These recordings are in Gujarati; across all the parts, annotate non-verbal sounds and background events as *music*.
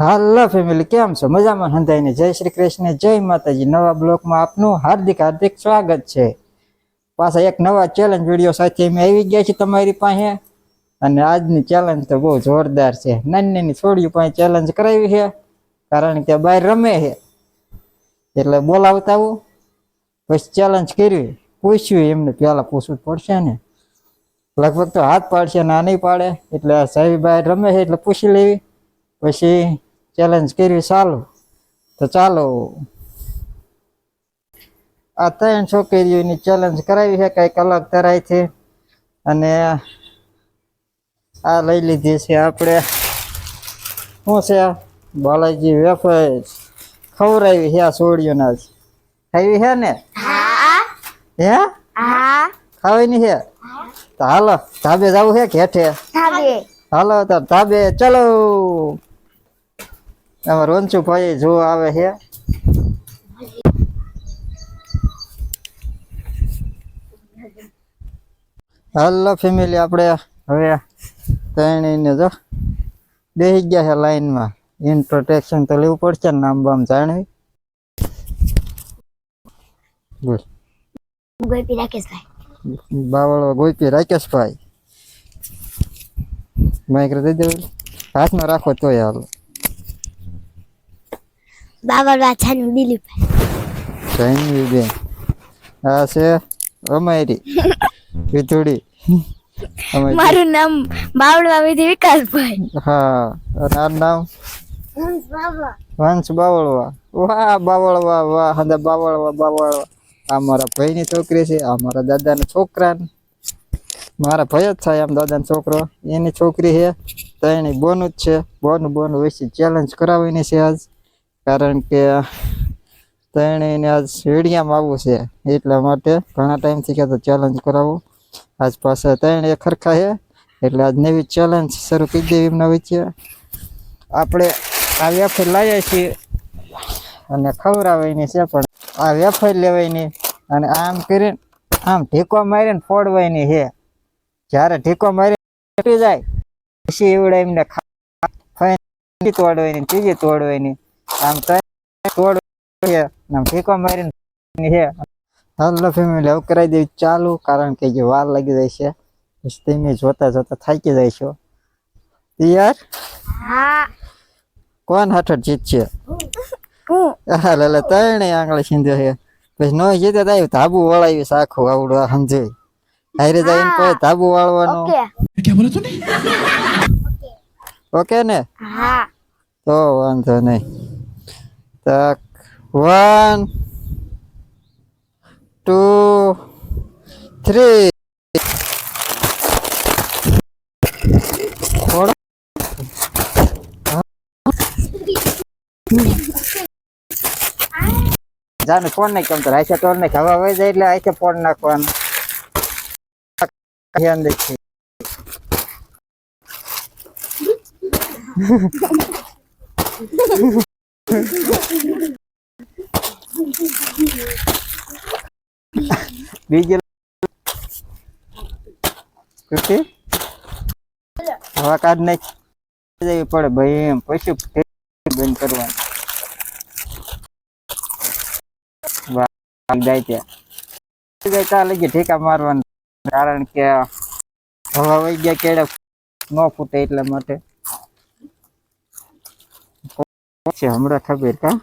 હાલો ફેમિલી કેમ છો? મજામાં? હંધાઈને જય શ્રી કૃષ્ણ, જય માતાજી. નવા બ્લોકમાં આપનું હાર્દિક હાર્દિક સ્વાગત છે. પાછા એક નવા ચેલેન્જ વીડિયો સાથે અમે આવી ગયા છીએ તમારી પાસે. અને આજની ચેલેન્જ તો બહુ જોરદાર છે. નાની નાની છોડીઓ પાસે ચેલેન્જ કરાવી છે, કારણ કે બહાર રમે છે. એટલે બોલાવતા આવું. પછી ચેલેન્જ કરવી પૂછ્યું એમને પહેલાં પૂછવું પડશે ને? લગભગ તો હાથ પાડશે ના નહીં પાડે. એટલે સાહેબ બહાર રમે છે, એટલે પૂછી લેવી. પછી ચેલેન્જ કરી ચાલુ. તો ચાલો. આ ત્રણ છોકરીઓની ચેલેન્જ કરાવી છે કંઈક અલગ તરાયથી અને આ લઈ લીધી છે આપણે. શું છે? બાલાજી વેફર ખવડાવી છે આ સોડિયોના જ. ખાવી છે ને? હે. ખાવાની છે? તો હાલો ધાબે જવું છે હેઠે? હાલો તો ધાબે ચલો. અમાર વંશુ ભાઈ જો આવે છે. હાલો ફેમિલી આપણે હવે ત્રણેયને જો બેસી ગયા છે લાઈનમાં. ઇન પ્રોટેક્શન તો લેવું પડશે ને નામ બામ જાણવી. બોલ. ગોપી રાકેશભાઈ. બાવળો ગોપી રાકેશભાઈ. માઇક દઈ દેવું. હાથમાં રાખો તોય હાલો. બાબરવા છાનું દિલીપભાઈ જાનવી બેન આ છે અમારી વિધુડી મારું નામ બાવળવા વિધિ વિકાસભાઈ. હા અને આ નામ? વંશ બાવળવા. વાહ બાવળવા વાહ હદા બાવળવા બાવળવા. આ મારા ભાઈની છોકરી છે આ મારા દાદાના છોકરા મારા ભાઈ જ થાય આમ દાદાનો છોકરો. એની છોકરી છે તો એની બોનું જ છે. બોન બોન વિશે ચેલેન્જ કરાવીની છે આજ. કારણ કે તેણે આજ વીડિયામાં આવવું છે એટલા માટે ઘણા ટાઈમથી કહેતો ચેલેન્જ કરાવો. આજ પાસે ત્રણે ખરખા છે એટલે આજ નવી ચેલેન્જ શરૂ કરી દેવી એમના વચ્ચે. આપણે આ વેફર લાવીએ છીએ અને ખવડાવવાની છે પણ આ વેફર લેવાની અને આમ કરીને આમ ઢીકો મારીને ફોડવાની છે જ્યારે ઢીકો મારી જાય, પછી એવડે એમને ખા- ખાઈને તોડવાની ત્રીજી તોડવાની આમ છે. મારીને છે. હાલો ફેમિલી હવે કરાવી દેવી ચાલુ કારણ કે જે વાર લાગી જાય છે. પછી તમે જોતા જોતા થાકી જાય છો. યાર? હા. કોણ હાથડ જીતશે હું. લે ત્રણે આંગળી સિંધે છે. પછી નો જીતે તો ધાબુ વળાવી આખું આવડું આ સમજે. હારે જઈને કોઈ ધાબુ વાળવાનું? ઓકે. ઓકે ને? હા. તો વાંધો નહીં. તો વન ટુ થ્રી જાને ફોન નહીં કેમ તો રાઈસે ટોલ ને હવા વહી જાય એટલે આઈસે ફોન નાખવાનું. ધ્યાન દેખી. બીજી કુર્તી હવા કાઢ નાખ. જવી પડે ભાઈ એમ. પછી બંધ કરવાનું. જાય ત્યાં ત્યાં લગી ઠેકા મારવાનું. કારણ કે હવા વહી ગયા કેળે ન ફૂટે એટલા માટે. છે હમણાં ખબર કા?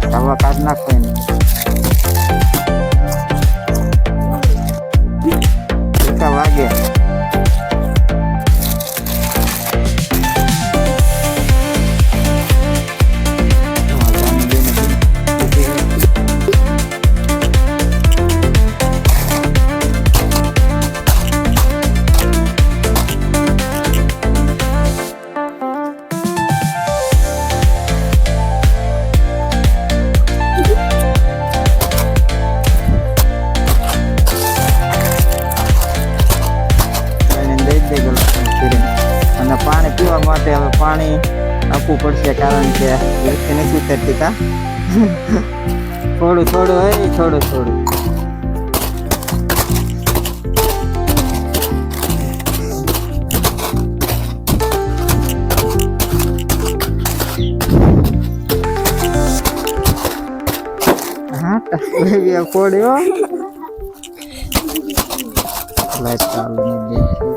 બસ બસ હવે કાઢ નાખો વ્યક્તિ નથી ઉતરતી કા થોડું થોડું હોય થોડું થોડું હા બેબી ફોડ્યો લાઈટ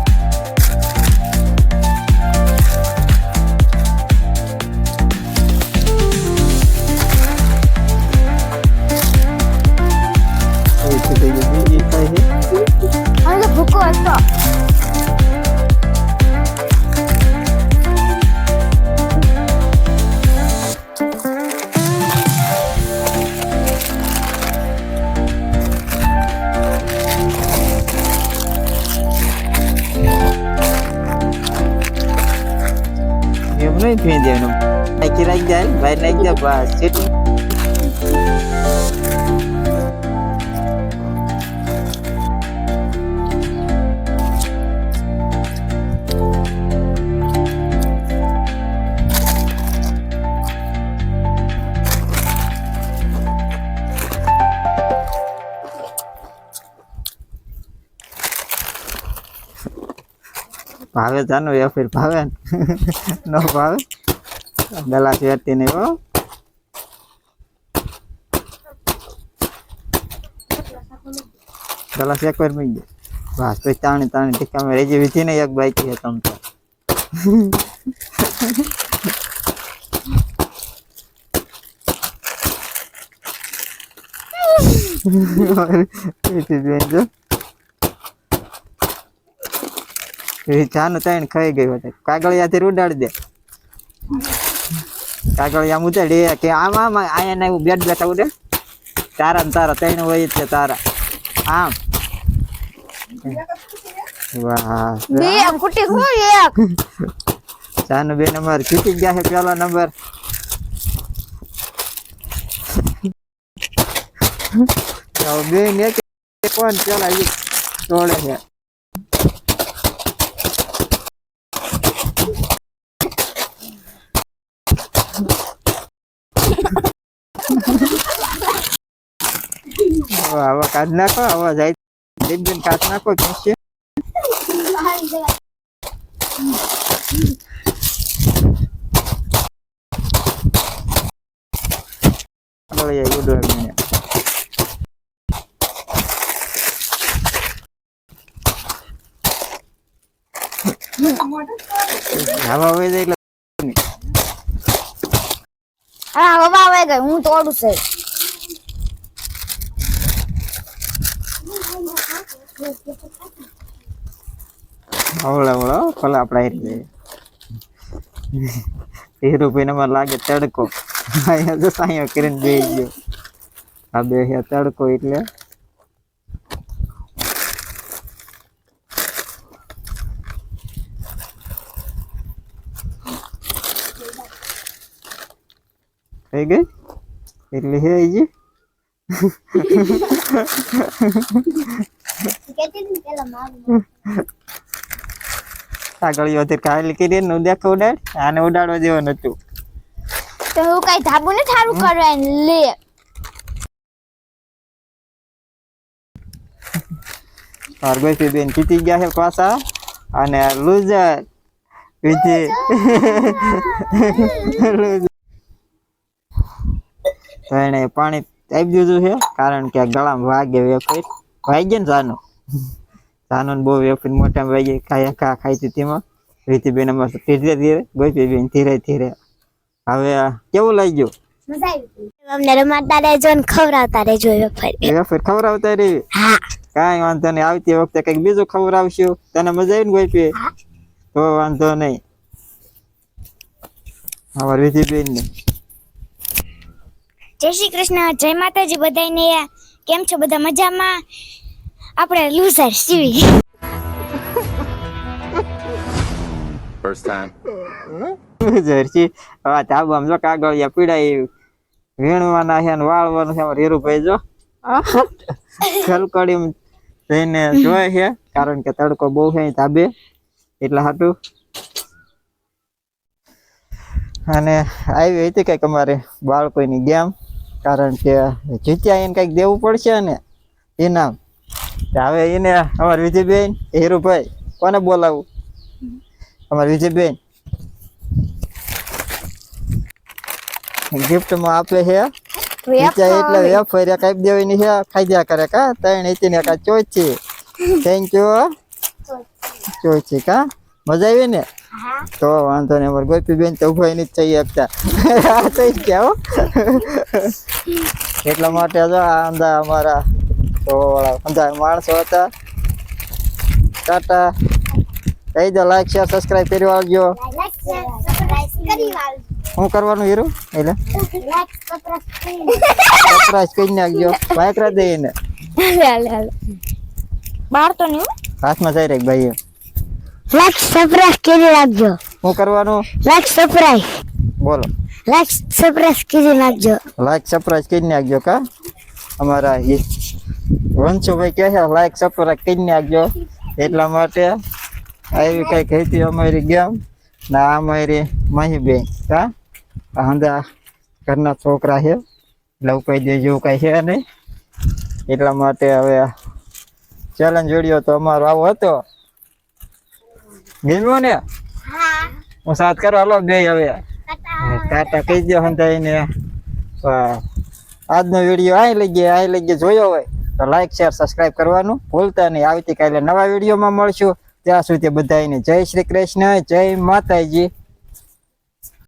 ફેં દેવાનું નાખી રાખી જાય બહાર નાખી જાય બસ ભાવે જાનું યા ફિર ભાવે ન? ભાવે? ગલા ફેરતી નહીં હો. ગલા એક વાર મી ગયો બસ પછી તાણી તાણી ટીકામાં રેજી વીધી ને એક બાઈક છે તમ તો. વીધી બેન જો. એ ચાનું તાણ ખાઈ ગયું હતું કાગળિયાથી ઉડાડી દે. કાગળિયા ઉડાડી કે આમ આમ અહીંયા ને એવું બેઠ બેઠા ઉડે. તારા ને તારા ત્રણ હોય છે તારા. આમ. વાહ. બે નંબર જીતી ગયા છે પેલો નંબર. બે ને કોણ પેલા તોડે છે. હવે કાઢ નાખો આવા જાય. બેન બેન નાખો કાગળિયા ઉડવા મને હવા એટલે. હા, હવા આવે ગઈ, હું તોડું છે. આવડા અવળો ભલે આપણા એ ને મારે લાગે તડકો. અહીંયા તો સાયો કરીને બે ગયો. આ બે છે તડકો એટલે. થઈ ગઈ? એટલે હે આવી આગળ વધી કાલે કરી ને દેખો ઉડાડ. આને ઉડાડવા જેવો નતું. તો હું કઈ ધાબુ ને ઠારું કરવા લે. ભાર્ગવી બેન જીતી ગયા છે પાછા. અને લૂઝર વિજય. *laughs* તો એને પાણી આપી દીધું છે કારણ કે ગળામાં વાગે વેફર. વાગે ને જાનું જાનું બહુ વેફર મોટા વાગે ખાયા ખા ખાઈ તેમાં. રીતિબેન અમારે ધીરે ધીરે ગોપી બેન ધીરે ધીરે. હવે કેવું લાગ્યું? અમને રમાડતા રહેજો ને ખવડાવતા રહેજો વેફર. વેફર ખવડાવતા રહી હા. કાંઈ વાંધો નહીં. આવતી વખતે કંઈક બીજું ખવડાવશું? તને મજા આવી ને ગોપી? તો વાંધો નહીં. અમારે વિધિબેન ને જય શ્રી કૃષ્ણ. જય માતાજી બધાને કેમ છો બધા મજામાં? આપણે લૂઝર સીવી ફર્સ્ટ ટાઈમ જર્સી હા ધાબામાં જો કાગળિયા પીડાય વીણવાના છે ને વાળવાનું છે અમારે હીરુભાઈ જો. ખલકડી જઈને જોય છે કારણ કે તડકો બહુ છે તાબે એટલા હાટું. અને આવી હતી કંઈક અમારે બાળકોની ગેમ. કારણ કે જીત્યા એને કંઈક દેવું પડશે ને ઇનામ હવે એને અમારી વિજયબેન હીરુભાઈ કોને બોલાવું અમારી વિજયબેન. ગિફ્ટમાં આપે છે. જીત્યા એટલે વેફર એક આપી દેવાની છે ખાઈ દયા કરે કા? ત્રણ હતી ને કા ચોચી થેન્ક યુ ચોચી કા? મજા આવી ને? તો વાંધો નહીં અમારે ગોપી બેન તો ઊભા નહીં થઈ શકતા આ થઈ ગયા હો. એટલા માટે જો આ અંદા અમારા તો અંધા માણસો હતા. ટાટા. કહી દો લાઈક શેર સબસ્ક્રાઇબ કરી વાળજો. શું કરવાનું હીરો? એટલે? સબસ્ક્રાઇબ કરી નાખજો. બાઈક રા દઈને બાર તો નહીં હાથમાં જઈ રહી ભાઈ લાઈક સબસ્ક્રાઇબ કરી રાખજો શું કરવાનું? લાઈક સબસ્ક્રાઇબ બોલો. લાઈક સબસ્ક્રાઇબ કરી નાખજો. લાઈક સરપ્રાઈઝ કરી નાખજો કા? અમારા વંશુભાઈ કહે છે લાઈક સરપ્રાઈઝ કરી નાખજો. એટલા માટે આવી કઈ કહેતી અમારી ગેમ. ને આ અમારી માહીબેન કા? આ હંદા ઘરના છોકરા છે. એટલે કહી દે જેવું કાંઈ છે નહીં. એટલા માટે હવે ચેલેન્જ જોડ્યો તો અમારો આવો હતો. ગમ્યો ને? હું. સાત કરવા લો બે હવે. ટાટા કહી દો હંધાઈને આજનો વીડિયો આ લઈ ગયા આ લઈ ગયા જોયો હોય તો લાઈક શેર સબસ્ક્રાઇબ કરવાનું ભૂલતા નહીં. આવતીકાલે નવા વિડીયોમાં મળશું. ત્યાં સુધી બધાને જય શ્રી કૃષ્ણ જય માતાજી.